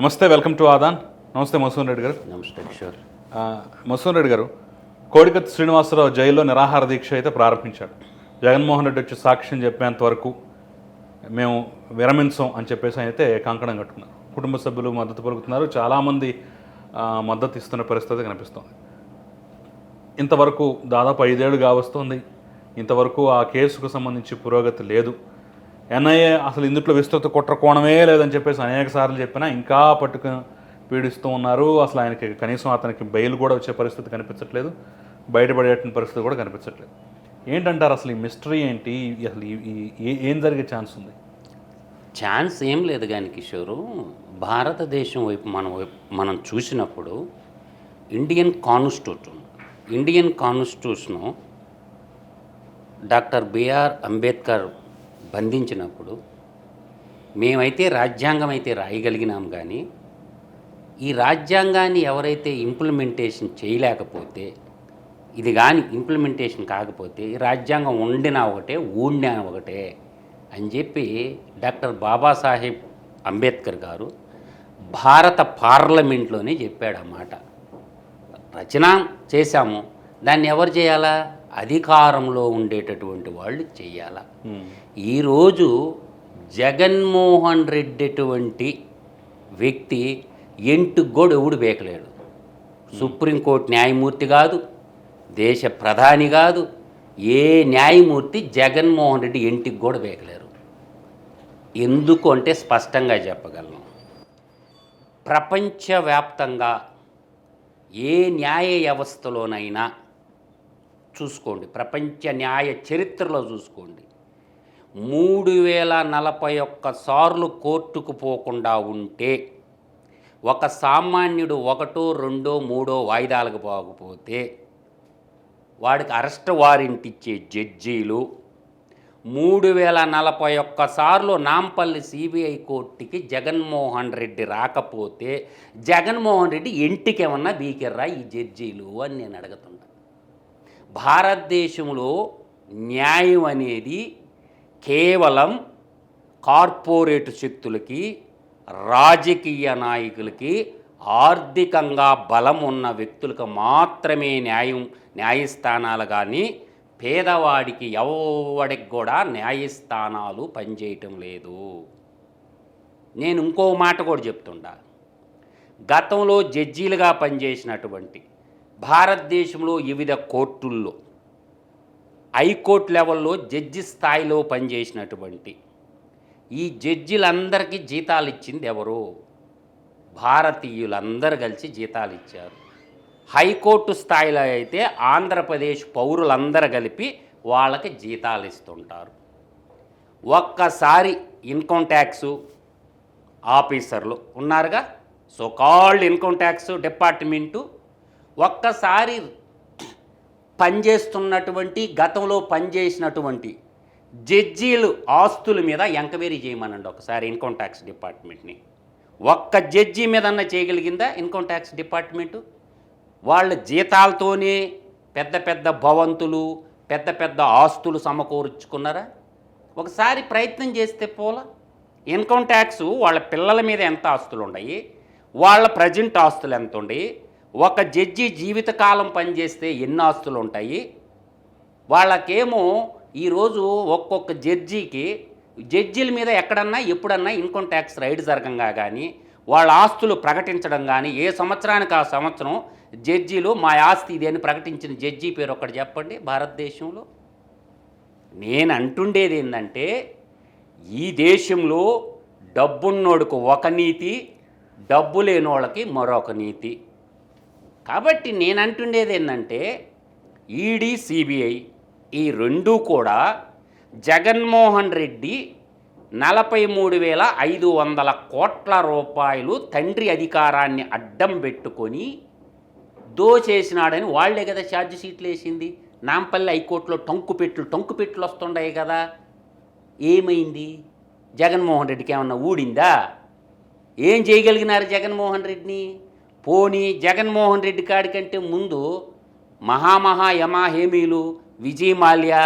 నమస్తే welcome to Aadan. నమస్తే mason Reddy గారు. నమస్తే కిషోర్. మసూన్ రెడ్డి గారు కోడికత్తి శ్రీనివాసరావు జైల్లో నిరాహార దీక్ష అయితే ప్రారంభించాడు జగన్మోహన్ రెడ్డి వచ్చి సాక్ష్యం చెప్పేంత వరకు మేము విరమించం అని చెప్పేసి అయితే కంకణం కట్టుకున్నారు. కుటుంబ సభ్యులు మద్దతు పలుకుతున్నారు. చాలామంది మద్దతు ఇస్తున్న పరిస్థితి కనిపిస్తోంది. ఇంతవరకు దాదాపు ఐదేళ్ళు కావస్తుంది ఇంతవరకు ఆ కేసుకు సంబంధించి పురోగతి లేదు. ఎన్ఐఏ అసలు ఇందుట్లో విస్తృత కుట్ర కోణమే లేదని చెప్పేసి అనేక సార్లు చెప్పినా ఇంకా పట్టుకుని పీడిస్తూ ఉన్నారు. అసలు ఆయనకి కనీసం అతనికి బెయిల్ కూడా వచ్చే పరిస్థితి కనిపించట్లేదు. బయటపడేటువంటి పరిస్థితి కూడా కనిపించట్లేదు. ఏంటంటారు అసలు ఈ మిస్టరీ ఏంటి? అసలు ఏ- ఏం జరిగే ఛాన్స్ ఉంది? ఛాన్స్ ఏం లేదు కానీ కిషోరు భారతదేశం వైపు మనం వైపు మనం చూసినప్పుడు Indian constitution Indian constitution doctor B R Ambedkar బంధించినప్పుడు మేమైతే రాజ్యాంగం అయితే రాయగలిగినాం కానీ ఈ రాజ్యాంగాన్ని ఎవరైతే ఇంప్లిమెంటేషన్ చేయలేకపోతే ఇది కానీ ఇంప్లిమెంటేషన్ కాకపోతే ఈ రాజ్యాంగం ఉండినా ఒకటే ఊడినా ఒకటే అని చెప్పి డాక్టర్ బాబాసాహెబ్ అంబేద్కర్ గారు భారత పార్లమెంట్లోనే చెప్పాడు ఆ మాట. రచన చేశాము. దాన్ని ఎవరు చేయాలా? అధికారంలో ఉండేటటువంటి వాళ్ళు చేయాలా? ఈరోజు జగన్మోహన్ రెడ్డి అటువంటి వ్యక్తి ఎంటు కూడా ఎవడు బేకలేడు. సుప్రీంకోర్టు న్యాయమూర్తి కాదు దేశ ప్రధాని కాదు ఏ న్యాయమూర్తి జగన్మోహన్ రెడ్డి ఇంటికి కూడా బేకలేరు. ఎందుకు అంటే స్పష్టంగా చెప్పగలను. ప్రపంచవ్యాప్తంగా ఏ న్యాయ వ్యవస్థలోనైనా చూసుకోండి ప్రపంచ న్యాయ చరిత్రలో చూసుకోండి. మూడు వేల నలభై ఒక్క సార్లు కోర్టుకు పోకుండా ఉంటే ఒక సామాన్యుడు ఒకటో రెండో మూడో వాయిదాలకు పోకపోతే వాడికి అరెస్ట్ వారెంట్ ఇచ్చే జడ్జీలు మూడు వేల నలభై ఒక్క సార్లు నాంపల్లి సిబిఐ కోర్టుకి జగన్మోహన్ రెడ్డి రాకపోతే జగన్మోహన్ రెడ్డి ఇంటికి ఏమన్నా బీకెర్రా ఈ జడ్జీలు అని నేను అడుగుతున్నా భారతదేశంలో న్యాయం అనేది కేవలం కార్పొరేట్ శక్తులకి రాజకీయ నాయకులకి ఆర్థికంగా బలం ఉన్న వ్యక్తులకు మాత్రమే న్యాయం న్యాయస్థానాలు కానీ పేదవాడికి ఎవడికి కూడా న్యాయస్థానాలు పనిచేయటం లేదు. నేను ఇంకో మాట కూడా చెప్తుండా. గతంలో జడ్జీలుగా పనిచేసినటువంటి భారతదేశంలో వివిధ కోర్టుల్లో హైకోర్టు లెవెల్లో జడ్జి స్థాయిలో పనిచేసినటువంటి ఈ జడ్జిలందరికీ జీతాలు ఇచ్చింది ఎవరు? భారతీయులందరూ కలిసి జీతాలు ఇచ్చారు హైకోర్టు స్థాయిలో అయితే ఆంధ్రప్రదేశ్ పౌరులందరూ కలిపి వాళ్ళకి జీతాలు ఇస్తుంటారు ఒక్కసారి ఇన్కమ్ ట్యాక్స్ ఆఫీసర్లు ఉన్నారుగా? So called income tax department ఒక్కసారి పనిచేస్తున్నటువంటి గతంలో పనిచేసినటువంటి జడ్జీలు ఆస్తుల మీద ఎంక్వైరీ చేయమనండి ఒకసారి ఇన్కమ్ ట్యాక్స్ డిపార్ట్మెంట్ని. ఒక్క జడ్జి మీదన్నా చేయగలిగిందా ఇన్కమ్ ట్యాక్స్ డిపార్ట్మెంటు? వాళ్ళ జీతాలతోనే పెద్ద పెద్ద భవంతులు పెద్ద పెద్ద ఆస్తులు సమకూర్చుకున్నారా? ఒకసారి ప్రయత్నం చేస్తే పోలా. ఇన్కమ్ ట్యాక్స్ వాళ్ళ పిల్లల మీద ఎంత ఆస్తులు ఉన్నాయి వాళ్ళ ప్రజెంట్ ఆస్తులు ఎంత ఉన్నాయి ఒక జడ్జి జీవితకాలం పనిచేస్తే ఎన్ని ఆస్తులు ఉంటాయి వాళ్ళకేమో ఈరోజు ఒక్కొక్క జడ్జికి జడ్జీల మీద ఎక్కడన్నా ఎప్పుడన్నా ఇన్కమ్ ట్యాక్స్ రైడ్ జరగంగా కానీ వాళ్ళ ఆస్తులు ప్రకటించడం కానీ ఏ సంవత్సరానికి ఆ సంవత్సరం జడ్జీలు మా ఆస్తి ఇది అని ప్రకటించిన జడ్జి పేరు ఒకటి చెప్పండి భారతదేశంలో. నేను అంటుండేది ఏంటంటే ఈ దేశంలో డబ్బున్నోడుకు ఒక నీతి డబ్బు లేనోళ్ళకి మరొక నీతి. కాబట్టి నేను అంటుండేది ఏంటంటే ఈడీ సిబిఐ ఈ రెండూ కూడా జగన్మోహన్ రెడ్డి నలభై మూడు వేల ఐదు వందల కోట్ల రూపాయలు తండ్రి అధికారాన్ని అడ్డం పెట్టుకొని దోచేసినాడని వాళ్ళే కదా ఛార్జ్ షీట్లు వేసింది. నాంపల్లి హైకోర్టులో టొంకు పెట్లు టొంకు పెట్లు వస్తుండయి కదా. ఏమైంది? జగన్మోహన్ రెడ్డికి ఏమన్నా ఊడిందా? ఏం చేయగలిగినారు జగన్మోహన్ రెడ్డిని? పోనీ జగన్మోహన్ రెడ్డి కాడి కంటే ముందు మహామహా యమా హేమీలు విజయ్ మాల్యా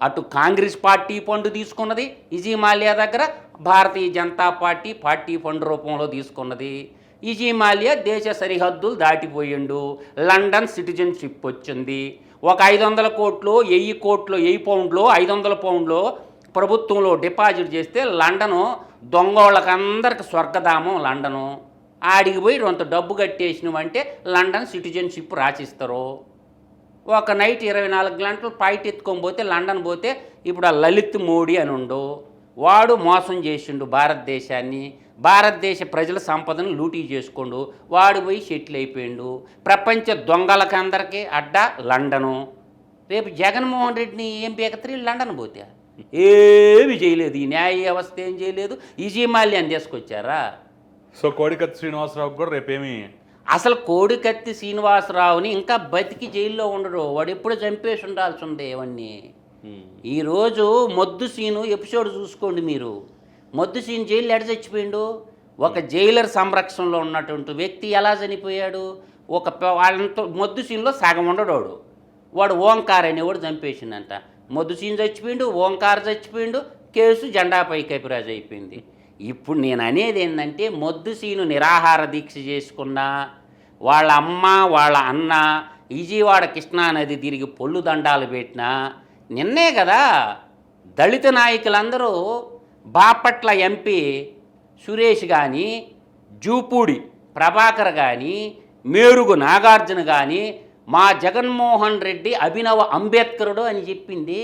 అటు కాంగ్రెస్ పార్టీ ఫండ్ తీసుకున్నది ఇజీ మాల్యా దగ్గర Bharatiya Janata Party party fund రూపంలో తీసుకున్నది. ఇజీ మాల్యా దేశ సరిహద్దులు దాటిపోయిండు. లండన్ సిటిజన్షిప్ వచ్చింది. ఒక ఐదు వందల కోట్లు వెయ్యి కోట్లు వెయ్యి పౌండ్లు ఐదు వందల పౌండ్లు ప్రభుత్వంలో డిపాజిట్ చేస్తే లండను దొంగోళ్ళకందరికి స్వర్గధామం లండను. ఆడికి పోయి కొంత డబ్బు కట్టేసినవంటే లండన్ సిటిజన్షిప్ రాసిస్తారు. ఒక నైట్ ఇరవై నాలుగు గంటలు పైట్ ఎత్తుకొని పోతే లండన్ పోతే ఇప్పుడు ఆ లలిత్ మోడీ అని ఉండు. వాడు మోసం చేసిండు భారతదేశాన్ని. భారతదేశ ప్రజల సంపదను లూటీ చేసుకోండు. వాడు పోయి సెటిల్ అయిపోయిండు. ప్రపంచ దొంగలకందరికీ అడ్డా లండను. రేపు జగన్మోహన్ రెడ్డిని ఏం పీకత్రి లండన్ పోతే. ఏమి చేయలేదు. ఈ న్యాయ వ్యవస్థ ఏం చేయలేదు. ఈజీ మాల్యాన్ని తీసుకొచ్చారా? సో కోడికత్తి శ్రీనివాసరావు కూడా రేపేమి అసలు కోడికత్తి శ్రీనివాసరావుని ఇంకా బతికి జైల్లో ఉండడు. వాడు ఎప్పుడు చంపేసి ఉండాల్సి ఉంది ఇవన్నీ ఈరోజు మొద్దు సీను ఎపిసోడ్ చూసుకోండి మీరు. మొద్దు సీన్ జైలు ఎడ చచ్చిపోయిండు? ఒక జైలర్ సంరక్షణలో ఉన్నటువంటి వ్యక్తి ఎలా చనిపోయాడు? ఒక వాళ్ళంతా మొద్దు సీన్లో సగం ఉండడోడు వాడు. ఓంకార్ అనేవాడు చంపేసిందంట మొద్దు సీన్ చచ్చిపోయిండు ఓంకార్ చచ్చిపోయిండు కేసు జెండా పైకపిరాజు అయిపోయింది ఇప్పుడు నేను అనేది ఏంటంటే మొద్దుసీను నిరాహార దీక్ష చేసుకున్నా వాళ్ళ అమ్మ వాళ్ళ అన్న విజయవాడ కృష్ణానది తిరిగి పొల్లు దండాలు పెట్టినా నిన్నే కదా దళిత నాయకులందరూ బాపట్ల ఎంపీ సురేష్ కానీ జూపూడి ప్రభాకర్ కానీ మేరుగు నాగార్జున కానీ మా జగన్మోహన్ రెడ్డి అభినవ అంబేద్కరుడు అని చెప్పింది.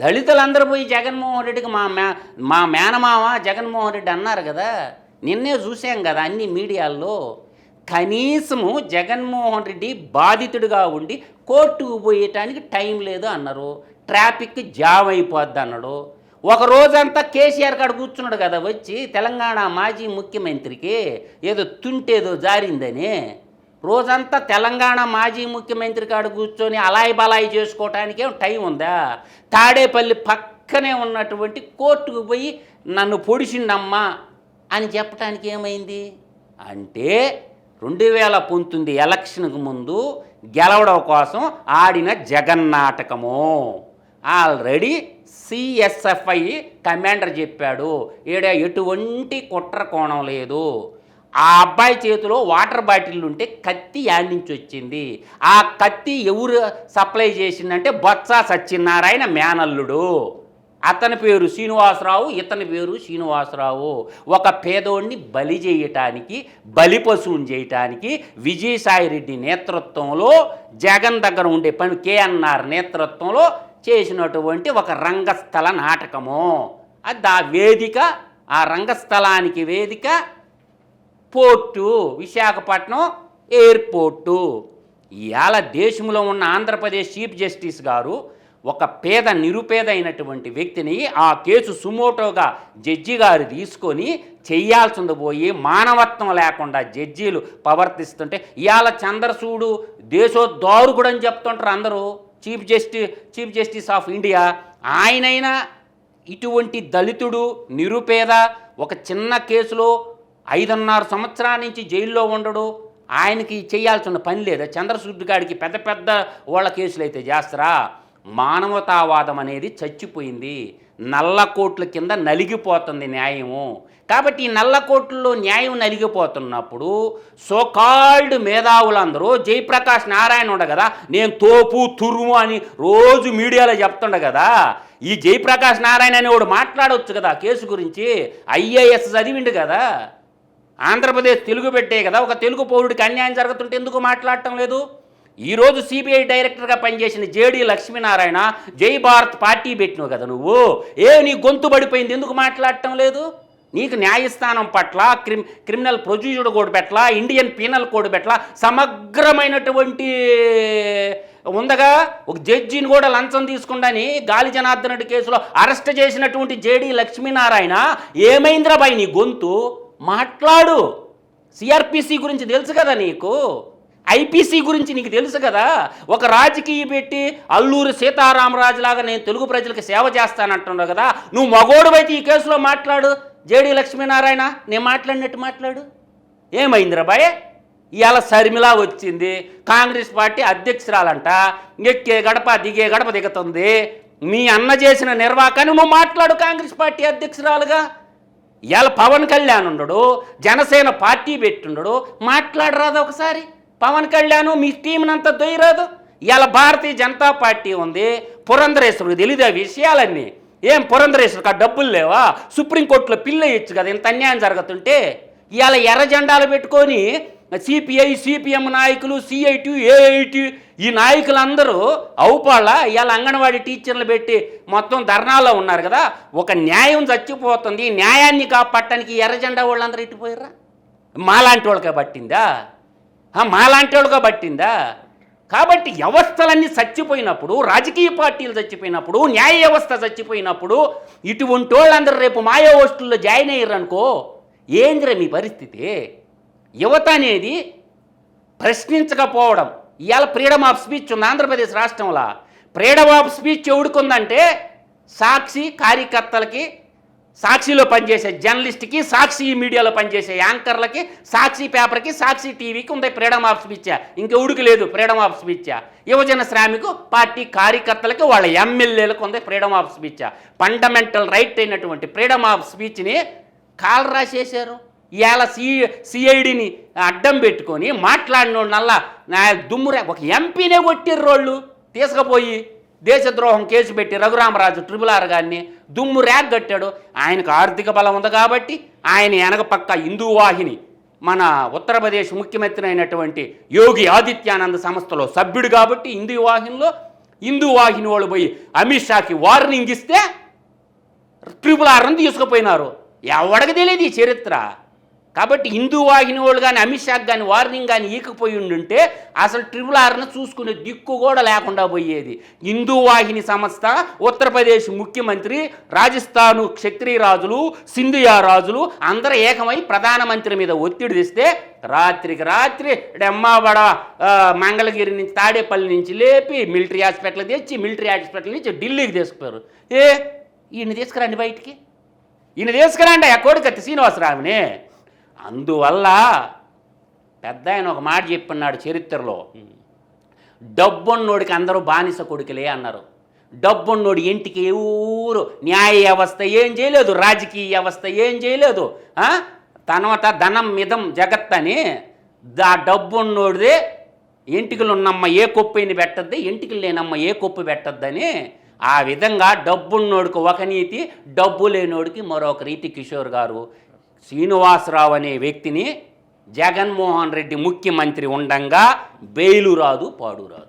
దళితులందరూ పోయి జగన్మోహన్ రెడ్డికి మా మే మా మేనమామ జగన్మోహన్ రెడ్డి అన్నారు కదా నిన్నే చూసాం కదా అన్ని మీడియాల్లో కనీసము జగన్మోహన్ రెడ్డి బాధితుడిగా ఉండి కోర్టుకు పోయటానికి టైం లేదు అన్నారు. ట్రాఫిక్ జామ్ అయిపోద్ది అన్నాడు. ఒక రోజంతా కేసీఆర్ కాడ కూర్చున్నాడు కదా వచ్చి తెలంగాణ మాజీ ముఖ్యమంత్రికి ఏదో తుంటేదో జారిందని. రోజంతా తెలంగాణ మాజీ ముఖ్యమంత్రి కాడ కూర్చొని అలాయి బలాయి చేసుకోవటానికి టైం ఉందా? తాడేపల్లి పక్కనే ఉన్నటువంటి కోర్టుకు పోయి నన్ను పొడిచిండమ్మా అని చెప్పడానికి ఏమైంది? అంటే రెండు వేల పంతొమ్మిది ఎలక్షన్కు ముందు గెలవడం కోసం ఆడిన జగన్నాటకము ఆల్రెడీ సిఎస్ఎఫ్ఐ కమాండర్ చెప్పాడు ఈడ ఎటువంటి కుట్ర కోణం లేదు. ఆ అబ్బాయి చేతిలో వాటర్ బాటిల్ ఉంటే కత్తి యాడ్ నుంచి వచ్చింది ఆ కత్తి ఎవరు సప్లై చేసిందంటే బొత్స సత్యనారాయణ మేనల్లుడు. అతని పేరు శ్రీనివాసరావు ఇతని పేరు శ్రీనివాసరావు. ఒక పేదోడిని బలి చేయటానికి బలి పశువుని చేయటానికి విజయసాయిరెడ్డి నేతృత్వంలో జగన్ దగ్గర ఉండే పని కేఎన్ఆర్ నేతృత్వంలో చేసినటువంటి ఒక రంగస్థల నాటకము. అది ఆ వేదిక ఆ రంగస్థలానికి వేదిక పోర్టు విశాఖపట్నం ఎయిర్పోర్టు. ఇవాళ దేశంలో ఉన్న ఆంధ్రప్రదేశ్ చీఫ్ జస్టిస్ గారు ఒక పేద నిరుపేద అయినటువంటి వ్యక్తిని ఆ కేసు సుమోటోగా జడ్జి గారు తీసుకొని చెయ్యాల్సింది పోయి మానవత్వం లేకుండా జడ్జీలు ప్రవర్తిస్తుంటే ఇవాళ చంద్రసూడు దేశోద్ధారకుడు అని చెప్తుంటారు అందరూ. Chief justice chief justice of India. ఆయనైనా ఇటువంటి దళితుడు నిరుపేద ఒక చిన్న కేసులో ఐదున్నర సంవత్సరాల నుంచి జైల్లో ఉండడు. ఆయనకి చేయాల్సిన పని లేదా? చంద్రశుద్ధి గారికి పెద్ద పెద్ద వాళ్ళ కేసులు అయితే చేస్తారా? మానవతావాదం అనేది చచ్చిపోయింది. నల్ల కోట్ల కింద నలిగిపోతుంది న్యాయము. కాబట్టి ఈ నల్ల కోట్లలో న్యాయం నలిగిపోతున్నప్పుడు సోకాల్డ్ మేధావులందరూ జయప్రకాష్ నారాయణ ఉండ కదా? నేను తోపు తురుము అని రోజు మీడియాలో చెప్తుండ కదా? ఈ జయప్రకాష్ నారాయణ అనేవాడు మాట్లాడవచ్చు కదా కేసు గురించి? ఐఏఎస్ చదివిండు కదా? ఆంధ్రప్రదేశ్ తెలుగు పెట్టే కదా ఒక తెలుగు పౌరుడికి అన్యాయం జరుగుతుంటే ఎందుకు మాట్లాడటం లేదు? ఈరోజు సిబిఐ డైరెక్టర్గా పనిచేసిన జేడి లక్ష్మీనారాయణ జై భారత్ పార్టీ పెట్టినావు కదా నువ్వు. ఏ నీ గొంతు పడిపోయింది ఎందుకు మాట్లాడటం లేదు? నీకు న్యాయస్థానం పట్ల క్రిమ్ క్రిమినల్ ప్రొసీజర్ కోడ్ పట్ల ఇండియన్ పీనల్ కోడ్ పట్ల సమగ్రమైనటువంటి ఉందగా? ఒక జడ్జిని కూడా లంచం తీసుకుండని గాలి జనార్దన్ రెడ్డి కేసులో అరెస్ట్ చేసినటువంటి జేడి లక్ష్మీనారాయణ ఏమైందిరా బాయ్ నీ గొంతు? మాట్లాడు. సిఆర్పిసి గురించి తెలుసు కదా నీకు? ఐపీసీ గురించి నీకు తెలుసు కదా? ఒక రాజకీయ పెట్టి అల్లూరి సీతారామరాజు లాగా నేను తెలుగు ప్రజలకు సేవ చేస్తానంటున్నావు కదా? నువ్వు మగోడువైతే ఈ కేసులో మాట్లాడు. జేడీ లక్ష్మీనారాయణ నేను మాట్లాడినట్టు మాట్లాడు. ఏమైందిరా బాయ్? ఇవాళ శర్మిల వచ్చింది. కాంగ్రెస్ పార్టీ అధ్యక్షురాలంట. ఎక్కే గడప దిగే గడప దిగుతుంది. మీ అన్న చేసిన నిర్వాకాన్ని నువ్వు మాట్లాడు కాంగ్రెస్ పార్టీ అధ్యక్షురాలుగా. ఇవాళ పవన్ కళ్యాణ్ ఉండడు జనసేన పార్టీ పెట్టుండడు మాట్లాడరాదు ఒకసారి. పవన్ కళ్యాణ్ మీ టీంనంతా దొయ్యరాదు. ఇవాళ భారతీయ జనతా పార్టీ ఉంది పురంధరేశ్వరుడు తెలియదు ఆ విషయాలన్నీ? ఏం పురంధరేశ్వరికి ఆ డబ్బులు లేవా? సుప్రీంకోర్టులో పిల్ల ఇచ్చు కదా ఇంత అన్యాయం జరుగుతుంటే? ఇవాళ ఎర్ర జెండాలు పెట్టుకొని సిపిఐ సిపిఎం నాయకులు సిఐటి ఏఐటి ఈ నాయకులందరూ అవుపాళ్ళ ఇవాళ అంగన్వాడీ టీచర్లు పెట్టి మొత్తం ధర్నాలో ఉన్నారు కదా ఒక న్యాయం చచ్చిపోతుంది. న్యాయాన్ని కాపాడటానికి ఎర్రజెండా వాళ్ళందరూ ఇట్టిపోయారా మాలాంటి వాళ్ళకే పట్టిందా? మాలాంటి వాళ్ళకే పట్టిందా? కాబట్టి వ్యవస్థలన్నీ చచ్చిపోయినప్పుడు రాజకీయ పార్టీలు చచ్చిపోయినప్పుడు న్యాయ వ్యవస్థ చచ్చిపోయినప్పుడు ఇటువంటి వాళ్ళందరూ రేపు మాయా హోస్టల్లో జాయిన్ అయ్యారనుకో అనుకో మీ పరిస్థితి? యువత అనేది ప్రశ్నించకపోవడం. ఇవాళ ఫ్రీడమ్ ఆఫ్ స్పీచ్ ఉంది ఆంధ్రప్రదేశ్ రాష్ట్రంలో. ఫ్రీడమ్ ఆఫ్ స్పీచ్ ఎవడుకుందంటే సాక్షి కార్యకర్తలకి సాక్షిలో పనిచేసే జర్నలిస్ట్కి సాక్షి మీడియాలో పనిచేసే యాంకర్లకి సాక్షి పేపర్కి సాక్షి టీవీకి ఉంది ఫ్రీడమ్ ఆఫ్ స్పీచ్. ఇంకెవుడికి లేదు ఫ్రీడమ్ ఆఫ్ స్పీచ్. యువజన శ్రామికు పార్టీ కార్యకర్తలకి వాళ్ళ ఎమ్మెల్యేలకు ఉంది freedom of speech. Fundamental right అయినటువంటి ఫ్రీడమ్ ఆఫ్ స్పీచ్ని కాలరా రాసేశారు ఇవాళ సి సిఐడిని అడ్డం పెట్టుకొని మాట్లాడినోళ్ళల్లా నా దుమ్మురే ఒక ఎంపీనే కొట్టిర్రు రోళ్ళు తీసుకుపోయి దేశద్రోహం కేసు పెట్టి రఘురామరాజు ట్రిపుల్ ఆర్ గారిని దుమ్ము ర్యాగ్ కట్టాడు. ఆయనకు ఆర్థిక బలం ఉంది కాబట్టి ఆయన వెనక పక్క హిందూ వాహిని మన ఉత్తరప్రదేశ్ ముఖ్యమంత్రి అయినటువంటి యోగి ఆదిత్యానంద్ సంస్థలో సభ్యుడు కాబట్టి హిందూ వాహినిలో హిందూ వాహిని వాళ్ళు పోయి అమిత్ షాకి వార్నింగ్ ఇస్తే ట్రిపుల్ ఆర్ని తీసుకుపోయినారు. ఎవడికి తెలియదు ఈ చరిత్ర. కాబట్టి హిందూ వాహిని వాళ్ళు కానీ అమిత్ షాక్ కానీ వార్నింగ్ కానీ ఈకపోయి ఉండుంటే అసలు ట్రిపుల్ ఆర్ను చూసుకునే దిక్కు కూడా లేకుండా పోయేది. హిందూ వాహిని సంస్థ ఉత్తరప్రదేశ్ ముఖ్యమంత్రి రాజస్థాను క్షత్రియ రాజులు సింధియా రాజులు అందరూ ఏకమై ప్రధానమంత్రి మీద ఒత్తిడి తెస్తే రాత్రికి రాత్రి డెమ్మాబడ మంగళగిరి నుంచి తాడేపల్లి నుంచి లేపి మిలిటరీ హాస్పిటల్ తెచ్చి మిలిటరీ హాస్పిటల్ నుంచి ఢిల్లీకి తీసుకుపోయారు. ఏ ఈయన తీసుకురండి బయటికి. ఈయన తీసుకురండి ఆ కోడికత్తి శ్రీనివాసరావుని. అందువల్ల పెద్ద ఆయన ఒక మాట చెప్పున్నాడు చరిత్రలో డబ్బున్నోడికి అందరూ బానిస కొడుకులే అన్నారు డబ్బున్నోడు ఇంటికి ఊరు న్యాయ వ్యవస్థ ఏం చేయలేదు రాజకీయ వ్యవస్థ ఏం చేయలేదు ఆ? తర్వాత ధనం మిదం జగత్ అని దా డబ్బున్నోడిదే ఎంటికలు ఉన్నమ్మ ఏ కొప్పుని పెట్టద్ది ఎంటికలు లేనమ్మ ఏ కొప్పు పెట్టద్దని ఆ విధంగా డబ్బున్నోడికి ఒక నీతి డబ్బు లేనోడికి మరొక రీతి కిషోర్ గారు శ్రీనివాసరావు అనే వ్యక్తిని జగన్మోహన్ రెడ్డి ముఖ్యమంత్రి ఉండంగా బెయిలు రాదు పాడు రాదు.